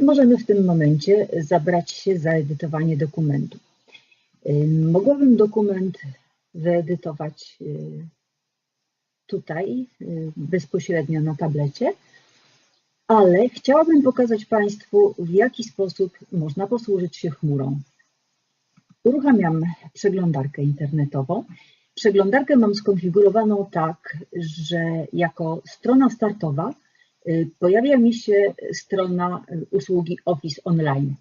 możemy w tym momencie zabrać się za edytowanie dokumentu. Mogłabym dokument wyedytować tutaj bezpośrednio na tablecie, ale chciałabym pokazać Państwu, w jaki sposób można posłużyć się chmurą. Uruchamiam przeglądarkę internetową. Przeglądarkę mam skonfigurowaną tak, że jako strona startowa y, pojawia mi się strona usługi Office Online.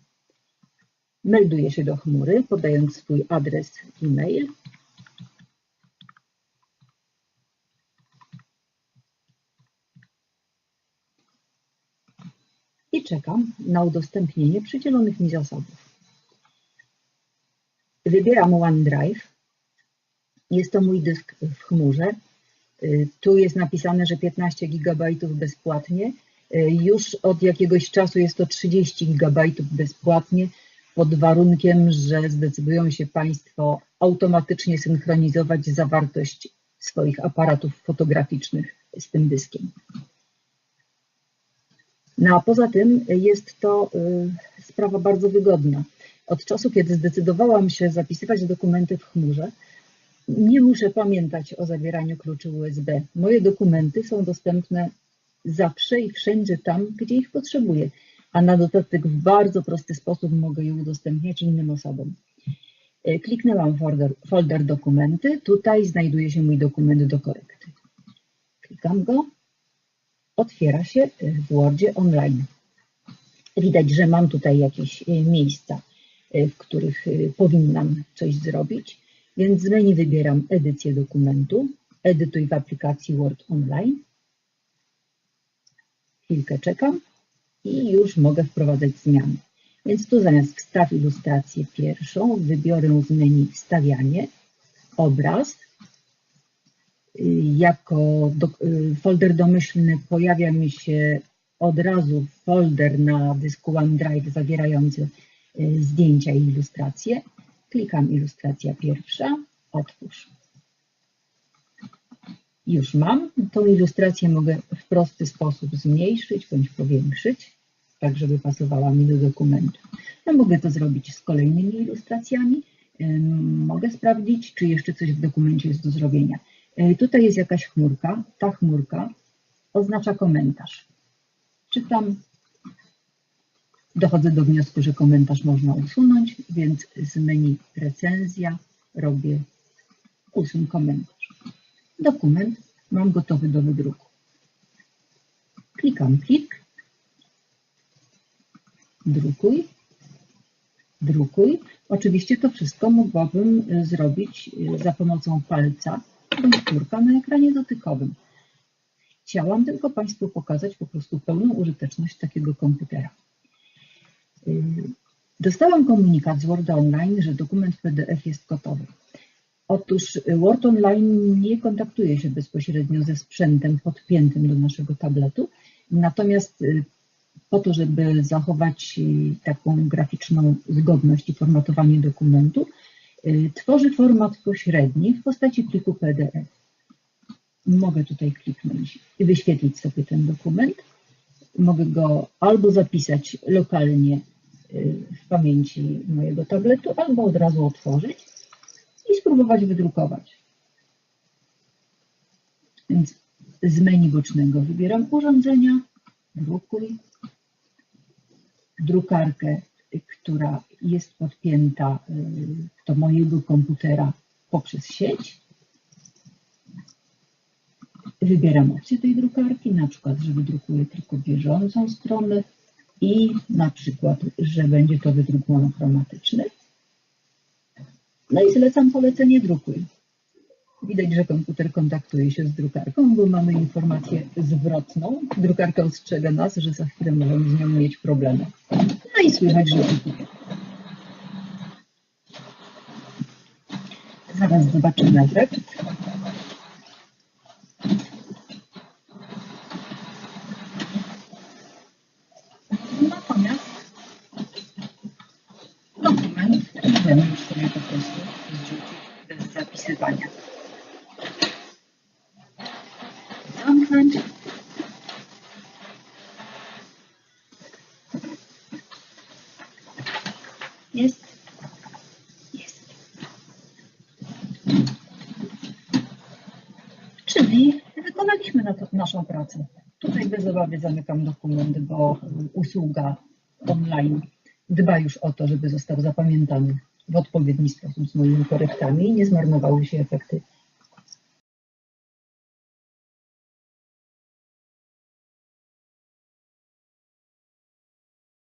Melduję się do chmury, podając swój adres e-mail. I czekam na udostępnienie przydzielonych mi zasobów. Wybieram OneDrive. Jest to mój dysk w chmurze. Y, tu jest napisane, że 15 GB bezpłatnie. Y, już od jakiegoś czasu jest to 30 GB bezpłatnie, pod warunkiem, że zdecydują się Państwo automatycznie synchronizować zawartość swoich aparatów fotograficznych z tym dyskiem. No a poza tym jest to y, sprawa bardzo wygodna. Od czasu, kiedy zdecydowałam się zapisywać dokumenty w chmurze, nie muszę pamiętać o zabieraniu kluczy USB. Moje dokumenty są dostępne zawsze i wszędzie tam, gdzie ich potrzebuję, a na dodatek w bardzo prosty sposób mogę je udostępniać innym osobom. E, kliknęłam folder, folder dokumenty. Tutaj znajduje się mój dokument do korekty. Klikam go. Otwiera się w Wordzie online. Widać, że mam tutaj jakieś e, miejsca E, w których powinnam coś zrobić. Więc z menu wybieram edycję dokumentu, edytuj w aplikacji Word Online. Chwilkę czekam i już mogę wprowadzać zmiany. Więc tu zamiast wstaw ilustrację pierwszą, wybiorę z menu wstawianie, obraz. Y, jako do, y, folder domyślny pojawia mi się od razu folder na dysku OneDrive zawierający Y, zdjęcia i ilustracje. Klikam ilustracja pierwsza, otwórz. Już mam. Tą ilustrację mogę w prosty sposób zmniejszyć bądź powiększyć, tak żeby pasowała mi do dokumentu. No, mogę to zrobić z kolejnymi ilustracjami. Mogę sprawdzić, czy jeszcze coś w dokumencie jest do zrobienia. Y, tutaj jest jakaś chmurka. Ta chmurka oznacza komentarz. Czytam Dochodzę do wniosku, że komentarz można usunąć, więc z menu recenzja robię usuń komentarz. Dokument mam gotowy do wydruku. Klikam klik, drukuj, drukuj. Oczywiście to wszystko mogłabym zrobić za pomocą palca bądź kurka na ekranie dotykowym. Chciałam tylko Państwu pokazać po prostu pełną użyteczność takiego komputera. Dostałam komunikat z Word Online, że dokument PDF jest gotowy. Otóż Word Online nie kontaktuje się bezpośrednio ze sprzętem podpiętym do naszego tabletu, natomiast y, po to, żeby zachować y, taką graficzną zgodność i formatowanie dokumentu, y, tworzy format pośredni w postaci pliku PDF. Mogę tutaj kliknąć i wyświetlić sobie ten dokument. Mogę go albo zapisać lokalnie w pamięci mojego tabletu, albo od razu otworzyć i spróbować wydrukować. Więc z menu bocznego wybieram urządzenia, drukuj, drukarkę, która jest podpięta y, do mojego komputera poprzez sieć. Wybieram opcję tej drukarki, na przykład, że wydrukuję tylko bieżącą stronę, i na przykład, że będzie to wydruk monochromatyczny. No i zlecam polecenie drukuj. Widać, że komputer kontaktuje się z drukarką, bo mamy informację zwrotną. Drukarka ostrzega nas, że za chwilę możemy z nią mieć problemy. No i słychać, że drukuje. Zaraz zobaczymy efekt. możemy już sobie po prostu zrzucić bez zapisywania. Zamknąć. Jest. Jest. Czyli wykonaliśmy na to, naszą pracę. Tutaj bez obawy zamykam dokument, bo usługa online dba już o to, żeby został zapamiętany w odpowiedni sposób z moimi korektami i nie zmarnowały się efekty